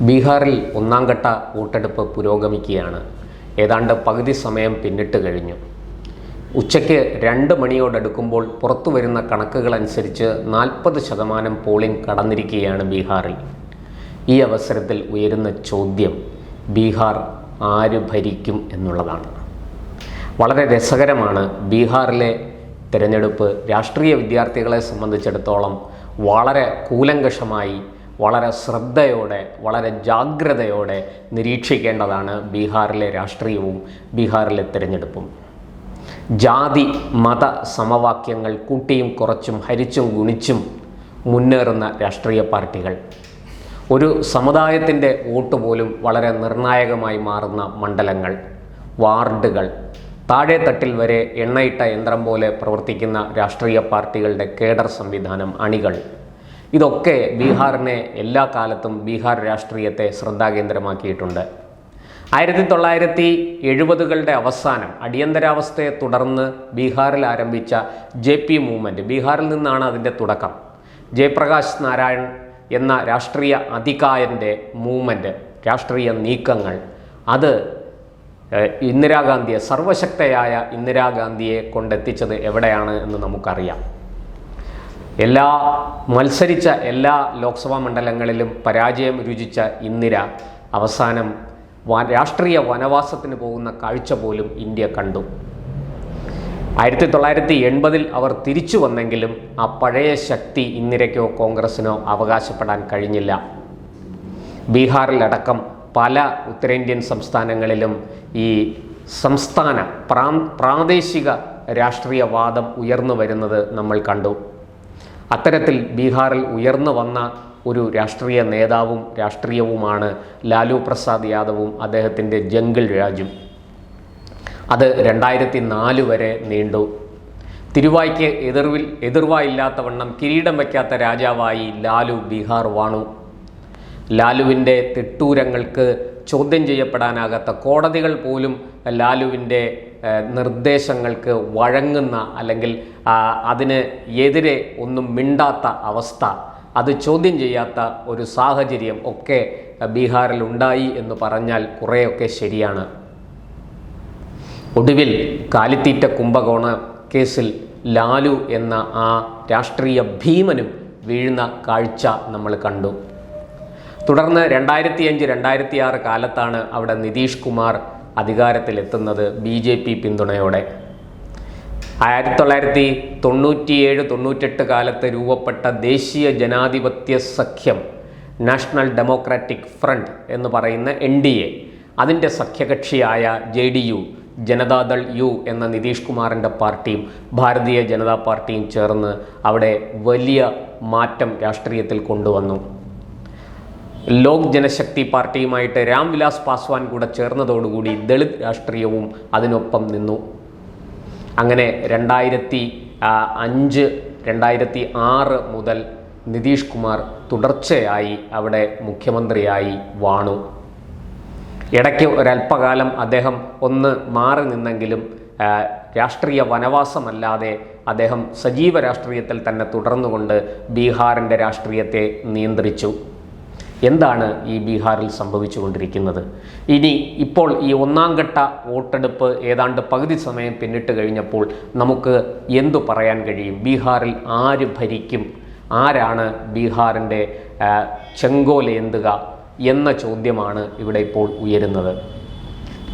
ബീഹാറിൽ ഒന്നാം ഘട്ട വോട്ടെടുപ്പ് പുരോഗമിക്കുകയാണ്. ഏതാണ്ട് പകുതി സമയം പിന്നിട്ട് കഴിഞ്ഞു. ഉച്ചയ്ക്ക് രണ്ട് മണിയോടടുക്കുമ്പോൾ പുറത്തു വരുന്ന കണക്കുകളനുസരിച്ച് നാൽപ്പത് ശതമാനം പോളിംഗ് കടന്നിരിക്കുകയാണ് ബീഹാറിൽ. ഈ അവസരത്തിൽ ഉയരുന്ന ചോദ്യം ബീഹാർ ആര് ഭരിക്കും എന്നുള്ളതാണ്. വളരെ രസകരമാണ് ബീഹാറിലെ തിരഞ്ഞെടുപ്പ്. രാഷ്ട്രീയ വിദ്യാർത്ഥികളെ സംബന്ധിച്ചിടത്തോളം വളരെ കൂലങ്കഷമായി വളരെ ശ്രദ്ധയോടെ വളരെ ജാഗ്രതയോടെ നിരീക്ഷിക്കേണ്ടതാണ് ബീഹാറിലെ രാഷ്ട്രീയവും ബീഹാറിലെ തിരഞ്ഞെടുപ്പും. ജാതി മത സമവാക്യങ്ങൾ കൂട്ടിയും കുറച്ചും ഹരിച്ചും ഗുണിച്ചും മുന്നേറുന്ന രാഷ്ട്രീയ പാർട്ടികൾ. ഒരു സമുദായത്തിന്റെ വോട്ട് പോലും വളരെ നിർണായകമായി മാറുന്ന മണ്ഡലങ്ങൾ വാർഡുകൾ താഴെ തട്ടിൽ വരെ എണ്ണയിട്ട യന്ത്രം പോലെ പ്രവർത്തിക്കുന്ന രാഷ്ട്രീയ പാർട്ടികളുടെ കേഡർ സംവിധാനം അണികൾ. ഇതൊക്കെ ബീഹാറിനെ എല്ലാ കാലത്തും ബീഹാർ രാഷ്ട്രീയത്തെ ശ്രദ്ധാകേന്ദ്രമാക്കിയിട്ടുണ്ട്. ആയിരത്തി തൊള്ളായിരത്തി എഴുപതുകളുടെ അവസാനം അടിയന്തരാവസ്ഥയെ തുടർന്ന് ബീഹാറിൽ ആരംഭിച്ച ജെ പി മൂവ്മെന്റ് ബീഹാറിൽ നിന്നാണ് അതിന്റെ തുടക്കം. ജയപ്രകാശ് നാരായൺ എന്ന രാഷ്ട്രീയ അധികായന്റെ മൂവ്മെന്റ് രാഷ്ട്രീയ നീക്കങ്ങൾ. അത് ഇന്ദിരാഗാന്ധിയെ സർവശക്തയായ ഇന്ദിരാഗാന്ധിയെ കൊണ്ടെത്തിച്ചത് എവിടെയാണ് എന്ന് നമുക്കറിയാം. എല്ലാ മത്സരിച്ച എല്ലാ ലോക്സഭാ മണ്ഡലങ്ങളിലും പരാജയം രുചിച്ച ഇന്ദിര അവസാനം രാഷ്ട്രീയ വനവാസത്തിന് പോകുന്ന കാഴ്ച പോലും ഇന്ത്യ കണ്ടു. ആയിരത്തി തൊള്ളായിരത്തി എൺപതിൽ അവർ തിരിച്ചു വന്നെങ്കിലും ആ പഴയ ശക്തി ഇന്ദിരയ്ക്കോ കോൺഗ്രസിനോ അവകാശപ്പെടാൻ കഴിഞ്ഞില്ല. ബീഹാറിലടക്കം പല ഉത്തരേന്ത്യൻ സംസ്ഥാനങ്ങളിലും ഈ സംസ്ഥാന പ്രാ പ്രാദേശിക രാഷ്ട്രീയവാദം ഉയർന്നു വരുന്നത് നമ്മൾ കണ്ടു. അത്തരത്തിൽ ബീഹാറിൽ ഉയർന്നു വന്ന ഒരു രാഷ്ട്രീയ നേതാവും രാഷ്ട്രീയവുമാണ് ലാലു പ്രസാദ് യാദവും അദ്ദേഹത്തിന്റെ ജംഗിൾ രാജും. അത് രണ്ടായിരത്തി നാല് വരെ നീണ്ടു. തിരുവായ്ക്ക് എതിർവിൽ എതിർവായില്ലാത്ത വണ്ണം കിരീടം വയ്ക്കാത്ത രാജാവായി ലാലു ബീഹാർ വാണു. ലാലുവിന്റെ തിട്ടൂരങ്ങൾക്ക് ചോദ്യം ചെയ്യപ്പെടാനാകാത്ത കോടതികൾ പോലും ലാലുവിന്റെ നിർദ്ദേശങ്ങൾക്ക് വഴങ്ങുന്ന അല്ലെങ്കിൽ അതിന് എതിരെ ഒന്നും മിണ്ടാത്ത അവസ്ഥ. അത് ചോദ്യം ചെയ്യാത്ത ഒരു സാഹചര്യം ഒക്കെ ബീഹാറിൽ ഉണ്ടായി എന്ന് പറഞ്ഞാൽ കുറേയൊക്കെ ശരിയാണ്. ഒടുവിൽ കാലിത്തീറ്റ കുംഭകോണ കേസിൽ ലാലു എന്ന ആ രാഷ്ട്രീയ ഭീമനും വീഴുന്ന കാഴ്ച നമ്മൾ കണ്ടു. തുടർന്ന് രണ്ടായിരത്തി അഞ്ച് രണ്ടായിരത്തി ആറ് കാലത്താണ് അവിടെ നിതീഷ് കുമാർ അധികാരത്തിലെത്തുന്നത് ബി ജെ പി പിന്തുണയോടെ. ആയിരത്തി തൊള്ളായിരത്തി തൊണ്ണൂറ്റിയേഴ് തൊണ്ണൂറ്റെട്ട് കാലത്ത് രൂപപ്പെട്ട ദേശീയ ജനാധിപത്യ സഖ്യം നാഷണൽ ഡെമോക്രാറ്റിക് ഫ്രണ്ട് എന്ന് പറയുന്ന എൻ ഡി എ അതിന്റെ സഖ്യകക്ഷിയായ J D U Janata Dal U എന്ന നിതീഷ് കുമാറിന്റെ പാർട്ടിയും ഭാരതീയ ജനതാ പാർട്ടിയും ചേർന്ന് അവിടെ വലിയ മാറ്റം രാഷ്ട്രീയത്തിൽ കൊണ്ടുവന്നു. ലോക് ജനശക്തി പാർട്ടിയുമായിട്ട് രാംവിലാസ് പാസ്വാൻ കൂടെ ചേർന്നതോടുകൂടി ദളിത് രാഷ്ട്രീയവും അതിനൊപ്പം നിന്നു. അങ്ങനെ രണ്ടായിരത്തി അഞ്ച് രണ്ടായിരത്തി ആറ് മുതൽ നിതീഷ് കുമാർ തുടർച്ചയായി അവിടെ മുഖ്യമന്ത്രിയായി വാണു. ഇടയ്ക്ക് ഒരല്പകാലം അദ്ദേഹം ഒന്ന് മാറി നിന്നെങ്കിലും രാഷ്ട്രീയ വനവാസമല്ലാതെ അദ്ദേഹം സജീവ രാഷ്ട്രീയത്തിൽ തന്നെ തുടർന്നുകൊണ്ട് ബീഹാറിന്റെ രാഷ്ട്രീയത്തെ നിയന്ത്രിച്ചു. എന്താണ് ഈ ബീഹാറിൽ സംഭവിച്ചുകൊണ്ടിരിക്കുന്നത്? ഇനി ഇപ്പോൾ ഈ ഒന്നാം ഘട്ട വോട്ടെടുപ്പ് ഏതാണ്ട് പകുതി സമയം പിന്നിട്ട് കഴിഞ്ഞപ്പോൾ നമുക്ക് എന്തു പറയാൻ കഴിയും? ബീഹാറിൽ ആര് ഭരിക്കും? ആരാണ് ബീഹാറിന്റെ ചെങ്കോലേന്തുക എന്ന ചോദ്യമാണ് ഇവിടെ ഇപ്പോൾ ഉയരുന്നത്.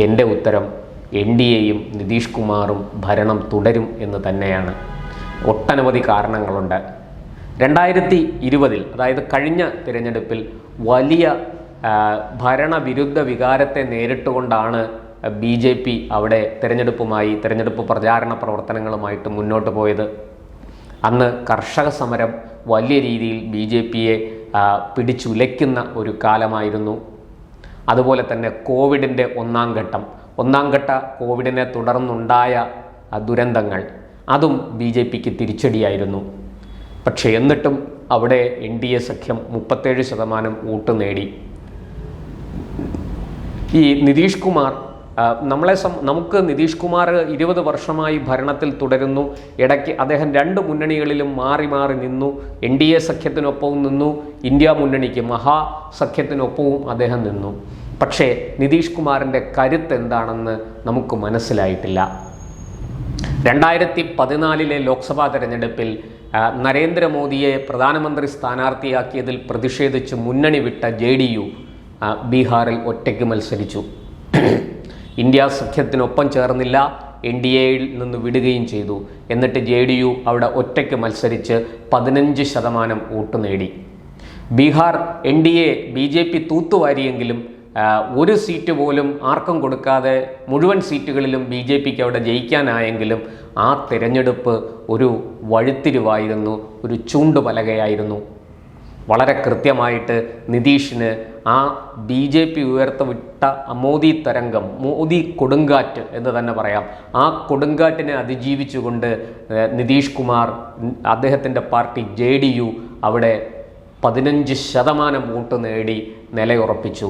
എന്റെ ഉത്തരം എൻ ഡി എയും നിതീഷ് കുമാറും ഭരണം തുടരും എന്ന് തന്നെയാണ്. ഒട്ടനവധി കാരണങ്ങളുണ്ട്. രണ്ടായിരത്തി ഇരുപതിൽ അതായത് കഴിഞ്ഞ തിരഞ്ഞെടുപ്പിൽ വലിയ ഭരണവിരുദ്ധ വികാരത്തെ നേരിട്ടുകൊണ്ടാണ് ബി ജെ പി അവിടെ തിരഞ്ഞെടുപ്പുമായി തിരഞ്ഞെടുപ്പ് പ്രചാരണ പ്രവർത്തനങ്ങളുമായിട്ട് മുന്നോട്ട് പോയത്. അന്ന് കർഷക സമരം വലിയ രീതിയിൽ ബി ജെ പിയെ പിടിച്ചുലയ്ക്കുന്ന ഒരു കാലമായിരുന്നു. അതുപോലെ തന്നെ കോവിഡിന്റെ ഒന്നാം ഘട്ടം. ഒന്നാം ഘട്ട കോവിഡിനെ തുടർന്നുണ്ടായ ദുരന്തങ്ങൾ. അതും ബി ജെ പിക്ക് തിരിച്ചടിയായിരുന്നു. പക്ഷേ എന്നിട്ടും അവിടെ എൻ ഡി എ സഖ്യം മുപ്പത്തേഴ് ശതമാനം വോട്ട് നേടി. ഈ നിതീഷ് കുമാർ നമ്മളെ സം നമുക്ക് നിതീഷ് കുമാർ ഇരുപത് വർഷമായി ഭരണത്തിൽ തുടരുന്നു. ഇടയ്ക്ക് അദ്ദേഹം രണ്ട് മുന്നണികളിലും മാറി മാറി നിന്നു. എൻ ഡി എ സഖ്യത്തിനൊപ്പവും നിന്നു. ഇന്ത്യ മുന്നണിക്ക് മഹാസഖ്യത്തിനൊപ്പവും അദ്ദേഹം നിന്നു. പക്ഷേ നിതീഷ് കുമാറിന്റെ കരുത്ത് എന്താണെന്ന് നമുക്ക് മനസ്സിലായിട്ടില്ല. രണ്ടായിരത്തി പതിനാലിലെ ലോക്സഭാ തെരഞ്ഞെടുപ്പിൽ നരേന്ദ്രമോദിയെ പ്രധാനമന്ത്രി സ്ഥാനാർത്ഥിയാക്കിയതിൽ പ്രതിഷേധിച്ച് മുന്നണി വിട്ട ജെ ഡി യു ബീഹാറിൽ ഒറ്റയ്ക്ക് മത്സരിച്ചു. ഇന്ത്യ സഖ്യത്തിനൊപ്പം ചേർന്നില്ല എൻ ഡി എയിൽ നിന്ന് വിടുകയും ചെയ്തു. എന്നിട്ട് ജെ ഡി യു അവിടെ ഒറ്റയ്ക്ക് മത്സരിച്ച് പതിനഞ്ച് ശതമാനം വോട്ട് നേടി. Bihar N D A B J P തൂത്തുവാരിയെങ്കിലും ഒരു സീറ്റ് പോലും ആർക്കും കൊടുക്കാതെ മുഴുവൻ സീറ്റുകളിലും ബി ജെ പിക്ക് അവിടെ ജയിക്കാനായെങ്കിലും ആ തിരഞ്ഞെടുപ്പ് ഒരു വഴിത്തിരിവായിരുന്നു ഒരു ചൂണ്ടുപലകയായിരുന്നു. വളരെ കൃത്യമായിട്ട് നിതീഷിന് ആ ബി ജെ പി ഉയർത്തുവിട്ട മോദി തരംഗം മോദി കൊടുങ്കാറ്റ് എന്ന് തന്നെ പറയാം. ആ കൊടുങ്കാറ്റിനെ അതിജീവിച്ചുകൊണ്ട് നിതീഷ് കുമാർ അദ്ദേഹത്തിന്റെ പാർട്ടി ജെ അവിടെ പതിനഞ്ച് ശതമാനം വോട്ട് നേടി നിലയുറപ്പിച്ചു.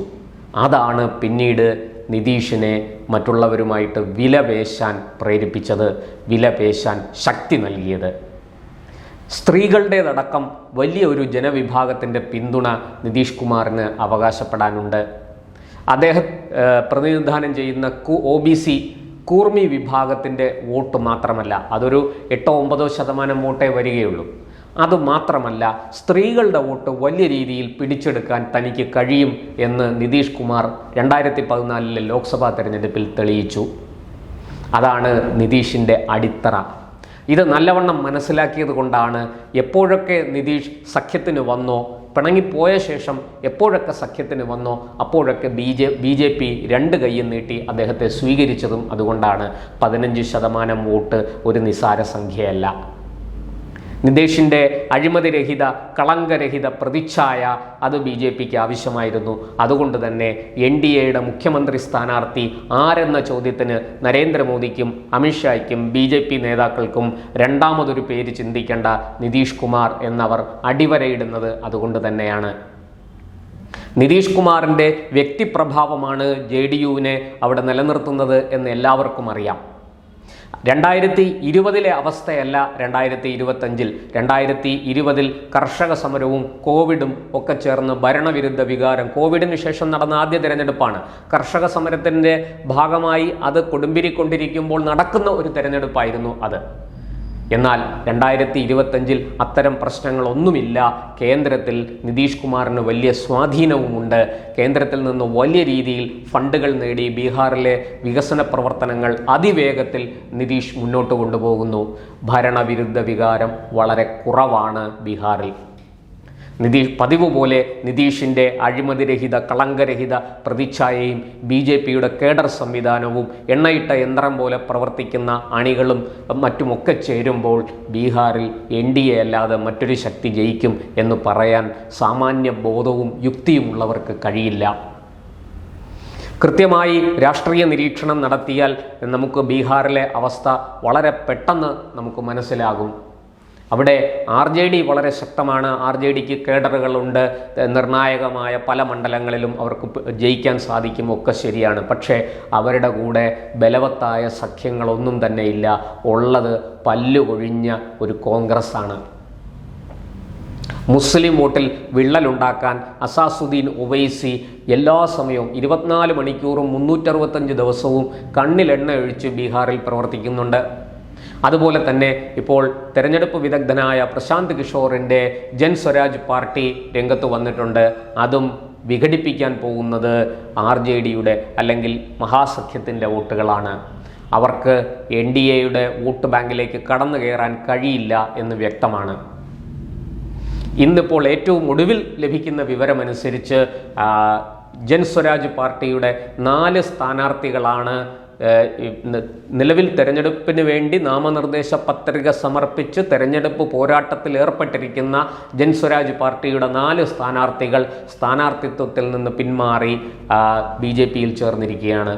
അതാണ് പിന്നീട് നിതീഷിനെ മറ്റുള്ളവരുമായിട്ട് വില പേശാൻ പ്രേരിപ്പിച്ചത് വില പേശാൻ ശക്തി നൽകിയത്. സ്ത്രീകളുടേതടക്കം വലിയ ഒരു ജനവിഭാഗത്തിന്റെ പിന്തുണ നിതീഷ് കുമാറിന് അവകാശപ്പെടാനുണ്ട്. അദ്ദേഹം പ്രതിനിധാനം ചെയ്യുന്ന കു ഒ ബി സി കൂർമി വിഭാഗത്തിന്റെ വോട്ട് മാത്രമല്ല അതൊരു എട്ടോ ഒമ്പതോ ശതമാനം വോട്ടേ വരികയുള്ളൂ. അതുമാത്രമല്ല സ്ത്രീകളുടെ വോട്ട് വലിയ രീതിയിൽ പിടിച്ചെടുക്കാൻ തനിക്ക് കഴിയും എന്ന് നിതീഷ് കുമാർ രണ്ടായിരത്തി പതിനാലിലെ ലോക്സഭാ തെരഞ്ഞെടുപ്പിൽ തെളിയിച്ചു. അതാണ് നിതീഷിന്റെ അടിത്തറ. ഇത് നല്ലവണ്ണം മനസ്സിലാക്കിയത് കൊണ്ടാണ് എപ്പോഴൊക്കെ നിതീഷ് സഖ്യത്തിന് വന്നോ പിണങ്ങിപ്പോയ ശേഷം എപ്പോഴൊക്കെ സഖ്യത്തിന് വന്നോ അപ്പോഴൊക്കെ B J B J P രണ്ട് കൈയും നീട്ടി അദ്ദേഹത്തെ സ്വീകരിച്ചതും അതുകൊണ്ടാണ് പതിനഞ്ച് ശതമാനം വോട്ട് ഒരു നിസാര സംഖ്യയല്ല. നിതീഷിന്റെ അഴിമതിരഹിത കളങ്കരഹിത പ്രതിച്ഛായ അത് ബി ജെ പിക്ക് ആവശ്യമായിരുന്നു. അതുകൊണ്ട് തന്നെ എൻ ഡി എയുടെ മുഖ്യമന്ത്രി സ്ഥാനാർത്ഥി ആരെന്ന ചോദ്യത്തിന് നരേന്ദ്രമോദിക്കും അമിത്ഷായ്ക്കും ബി ജെ പി നേതാക്കൾക്കും രണ്ടാമതൊരു പേര് ചിന്തിക്കേണ്ട നിതീഷ് കുമാർ എന്നവർ അടിവരയിടുന്നത് അതുകൊണ്ട് തന്നെയാണ്. നിതീഷ് കുമാറിന്റെ വ്യക്തിപ്രഭാവമാണ് ജെ ഡി യുവിനെ അവിടെ നിലനിർത്തുന്നത് എന്ന് എല്ലാവർക്കും അറിയാം. രണ്ടായിരത്തി ഇരുപതിലെ അവസ്ഥയല്ല രണ്ടായിരത്തി ഇരുപത്തഞ്ചിൽ രണ്ടായിരത്തി ഇരുപതിൽ കർഷക സമരവും കോവിഡും ഒക്കെ ചേർന്ന് ഭരണവിരുദ്ധ വികാരം. കോവിഡിന് ശേഷം നടന്ന ആദ്യ തിരഞ്ഞെടുപ്പാണ്. കർഷക സമരത്തിന്റെ ഭാഗമായി അത് കൊടുമ്പിരിക്കൊണ്ടിരിക്കുമ്പോൾ നടക്കുന്ന ഒരു തിരഞ്ഞെടുപ്പായിരുന്നു അത്. എന്നാൽ രണ്ടായിരത്തി ഇരുപത്തഞ്ചിൽ അത്തരം പ്രശ്നങ്ങളൊന്നുമില്ല. കേന്ദ്രത്തിൽ നിതീഷ് കുമാറിന് വലിയ സ്വാധീനവുമുണ്ട്. കേന്ദ്രത്തിൽ നിന്ന് വലിയ രീതിയിൽ ഫണ്ടുകൾ നേടി ബീഹാറിലെ വികസന പ്രവർത്തനങ്ങൾ അതിവേഗത്തിൽ നിതീഷ് മുന്നോട്ട് കൊണ്ടുപോകുന്നു. ഭരണവിരുദ്ധ വികാരം വളരെ കുറവാണ് ബീഹാറിൽ. നിതീഷ് പതിവ് പോലെ നിതീഷിന്റെ അഴിമതിരഹിത കളങ്കരഹിത പ്രതിച്ഛായയും ബി ജെ പിയുടെ കേഡർ സംവിധാനവും എണ്ണയിട്ട യന്ത്രം പോലെ പ്രവർത്തിക്കുന്ന അണികളും മറ്റുമൊക്കെ ചേരുമ്പോൾ ബീഹാറിൽ എൻ ഡി എ അല്ലാതെ മറ്റൊരു ശക്തി ജയിക്കും എന്ന് പറയാൻ സാമാന്യ ബോധവും യുക്തിയും ഉള്ളവർക്ക് കഴിയില്ല. കൃത്യമായി രാഷ്ട്രീയ നിരീക്ഷണം നടത്തിയാൽ നമുക്ക് ബീഹാറിലെ അവസ്ഥ വളരെ പെട്ടെന്ന് നമുക്ക് മനസ്സിലാകും. അവിടെ ആർ ജെ ഡി വളരെ ശക്തമാണ്. ആർ ജെ ഡിക്ക് കേഡറുകളുണ്ട്. നിർണായകമായ പല മണ്ഡലങ്ങളിലും അവർക്ക് ജയിക്കാൻ സാധിക്കും. ഒക്കെ ശരിയാണ്. പക്ഷേ അവരുടെ കൂടെ ബലവത്തായ സഖ്യങ്ങളൊന്നും തന്നെ ഇല്ല. ഉള്ളത് പല്ലുകൊഴിഞ്ഞ ഒരു കോൺഗ്രസ് ആണ് മുസ്ലിം വോട്ടിൽ വിള്ളലുണ്ടാക്കാൻ അസാസുദ്ദീൻ ഒവൈസി എല്ലാ സമയവും ഇരുപത്തിനാല് മണിക്കൂറും മുന്നൂറ്ററുപത്തഞ്ച് ദിവസവും കണ്ണിലെണ്ണ ഒഴിച്ച് ബീഹാറിൽ പ്രവർത്തിക്കുന്നുണ്ട്. അതുപോലെ തന്നെ ഇപ്പോൾ തെരഞ്ഞെടുപ്പ് വിദഗ്ധനായ പ്രശാന്ത് കിഷോറിന്റെ ജൻ സ്വരാജ് പാർട്ടി രംഗത്ത് വന്നിട്ടുണ്ട്. അതും വിഘടിപ്പിക്കാൻ പോകുന്നത് ആർ ജെ ഡിയുടെ അല്ലെങ്കിൽ മഹാസഖ്യത്തിന്റെ വോട്ടുകളാണ്. അവർക്ക് എൻ ഡി എയുടെ വോട്ട് ബാങ്കിലേക്ക് കടന്നു കയറാൻ കഴിയില്ല എന്ന് വ്യക്തമാണ്. ഇന്നിപ്പോൾ ഏറ്റവും ഒടുവിൽ ലഭിക്കുന്ന വിവരമനുസരിച്ച് ജൻ സ്വരാജ് പാർട്ടിയുടെ നാല് സ്ഥാനാർത്ഥികളാണ് നിലവിൽ തെരഞ്ഞെടുപ്പിന് വേണ്ടി നാമനിർദ്ദേശ പത്രിക സമർപ്പിച്ച് തെരഞ്ഞെടുപ്പ് പോരാട്ടത്തിൽ ഏർപ്പെട്ടിരിക്കുന്ന ജൻസ്വരാജ് പാർട്ടിയുടെ നാല് സ്ഥാനാർത്ഥികൾ സ്ഥാനാർത്ഥിത്വത്തിൽ നിന്ന് പിന്മാറി ബി ജെ പിയിൽ ചേർന്നിരിക്കുകയാണ്.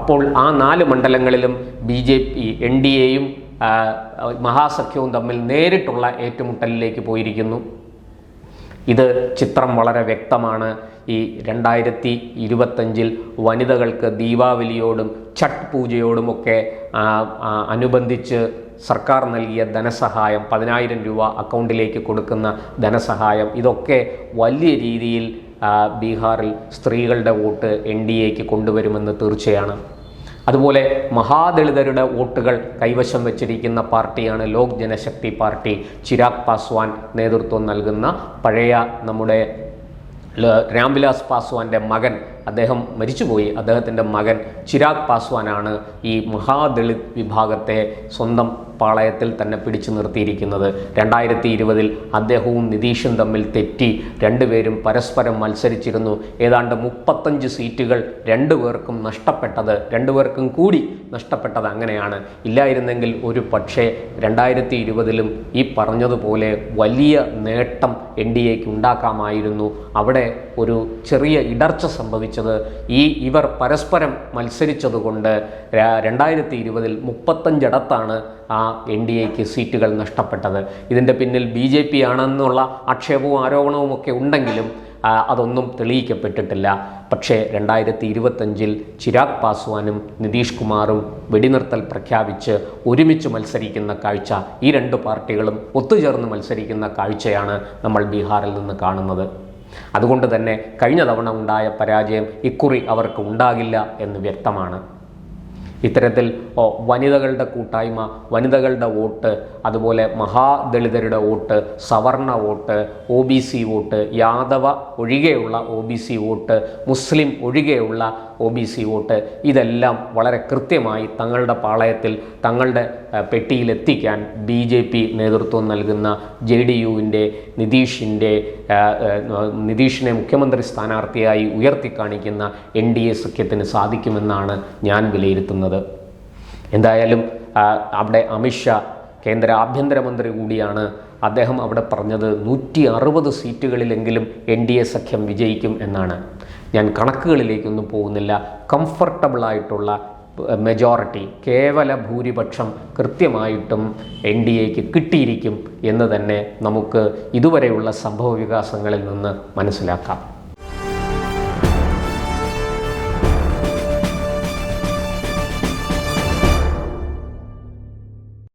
അപ്പോൾ ആ നാല് മണ്ഡലങ്ങളിലും B J P N D എയും മഹാസഖ്യവും തമ്മിൽ നേരിട്ടുള്ള ഏറ്റുമുട്ടലിലേക്ക് പോയിരിക്കുന്നു. ഇത് ചിത്രം വളരെ വ്യക്തമാണ്. ഈ രണ്ടായിരത്തി ഇരുപത്തഞ്ചിൽ വനിതകൾക്ക് ദീപാവലിയോടും ഛട്ട് പൂജയോടുമൊക്കെ അനുബന്ധിച്ച് സർക്കാർ നൽകിയ ധനസഹായം പതിനായിരം രൂപ അക്കൗണ്ടിലേക്ക് കൊടുക്കുന്ന ധനസഹായം ഇതൊക്കെ വലിയ രീതിയിൽ ബീഹാറിൽ സ്ത്രീകളുടെ വോട്ട് എൻ ഡി എക്ക് കൊണ്ടുവരുമെന്ന് തീർച്ചയാണ്. അതുപോലെ മഹാദളിതരുടെ വോട്ടുകൾ കൈവശം വെച്ചിരിക്കുന്ന പാർട്ടിയാണ് ലോക് ജനശക്തി പാർട്ടി. ചിരാഗ് പാസ്വാൻ നേതൃത്വം നൽകുന്ന പഴയ നമ്മുടെ രാംവിലാസ് പാസ്വാന്റെ മകൻ അദ്ദേഹം മരിച്ചുപോയി. അദ്ദേഹത്തിന്റെ മകൻ ചിരാഗ് പാസ്വാനാണ് ഈ മഹാദളിത് വിഭാഗത്തെ സ്വന്തം പാളയത്തിൽ തന്നെ പിടിച്ചു നിർത്തിയിരിക്കുന്നത്. രണ്ടായിരത്തി ഇരുപതിൽ അദ്ദേഹവും നിതീഷും തമ്മിൽ തെറ്റി രണ്ടുപേരും പരസ്പരം മത്സരിച്ചിരുന്നു. ഏതാണ്ട് മുപ്പത്തഞ്ച് സീറ്റുകൾ രണ്ടുപേർക്കും നഷ്ടപ്പെട്ടത് രണ്ടുപേർക്കും കൂടി നഷ്ടപ്പെട്ടത് അങ്ങനെയാണ്. ഇല്ലായിരുന്നെങ്കിൽ ഒരു പക്ഷേ രണ്ടായിരത്തി ഇരുപതിലും ഈ പറഞ്ഞതുപോലെ വലിയ നേട്ടം എൻ ഡി എക്ക് ഉണ്ടാക്കാമായിരുന്നു. അവിടെ ഒരു ചെറിയ ഇടർച്ച സംഭവിച്ചത്. ഈ ഇവർ പരസ്പരം മത്സരിച്ചതുകൊണ്ട് രണ്ടായിരത്തി ഇരുപതിൽ മുപ്പത്തഞ്ചിടത്താണ് ആ എൻ ഡി എക്ക് സീറ്റുകൾ നഷ്ടപ്പെട്ടത്. ഇതിന്റെ പിന്നിൽ ബി ജെ പി ആണെന്നുള്ള ആക്ഷേപവും ആരോപണവും ഒക്കെ ഉണ്ടെങ്കിലും അതൊന്നും തെളിയിക്കപ്പെട്ടിട്ടില്ല. പക്ഷേ രണ്ടായിരത്തി ഇരുപത്തഞ്ചിൽ ചിരാഗ് പാസ്വാനും നിതീഷ് കുമാറും വെടിനിർത്തൽ പ്രഖ്യാപിച്ച് ഒരുമിച്ച് മത്സരിക്കുന്ന കാഴ്ച ഈ രണ്ട് പാർട്ടികളും ഒത്തുചേർന്ന് മത്സരിക്കുന്ന കാഴ്ചയാണ് നമ്മൾ ബീഹാറിൽ നിന്ന് കാണുന്നത്. അതുകൊണ്ട് തന്നെ കഴിഞ്ഞ തവണ ഉണ്ടായ പരാജയം ഇക്കുറി അവർക്ക് ഉണ്ടാകില്ല എന്ന് വ്യക്തമാണ്. ഇത്തരത്തിൽ വനിതകളുടെ കൂട്ടായ്മ വനിതകളുടെ വോട്ട് അതുപോലെ മഹാദളിതരുടെ വോട്ട് സവർണ vote O B C vote Yadav ഒഴികെയുള്ള ഒ ബി സി വോട്ട് മുസ്ലിം ഒഴികെയുള്ള ഒ ബി സി വോട്ട് ഇതെല്ലാം വളരെ കൃത്യമായി തങ്ങളുടെ പാളയത്തിൽ തങ്ങളുടെ പെട്ടിയിലെത്തിക്കാൻ ബി ജെ പി നേതൃത്വം നൽകുന്ന ജെ ഡി യുവിന്റെ നിതീഷിന്റെ നിതീഷിനെ മുഖ്യമന്ത്രി സ്ഥാനാർത്ഥിയായി ഉയർത്തിക്കാണിക്കുന്ന എൻ ഡി എ സഖ്യത്തിന് സാധിക്കുമെന്നാണ് ഞാൻ വിലയിരുത്തുന്നത്. എന്തായാലും അവിടെ അമിത്ഷാ കേന്ദ്ര ആഭ്യന്തരമന്ത്രി കൂടിയാണ്. അദ്ദേഹം അവിടെ പറഞ്ഞത് നൂറ്റി അറുപത് സീറ്റുകളിലെങ്കിലും എൻ ഡി എ സഖ്യം വിജയിക്കും എന്നാണ്. ഞാൻ കണക്കുകളിലേക്കൊന്നും പോകുന്നില്ല. കംഫർട്ടബിളായിട്ടുള്ള മെജോറിറ്റി കേവല ഭൂരിപക്ഷം കൃത്യമായിട്ടും എൻ ഡി എക്ക് കിട്ടിയിരിക്കും എന്ന് തന്നെ നമുക്ക് ഇതുവരെയുള്ള സംഭവ വികാസങ്ങളിൽ നിന്ന് മനസ്സിലാക്കാം.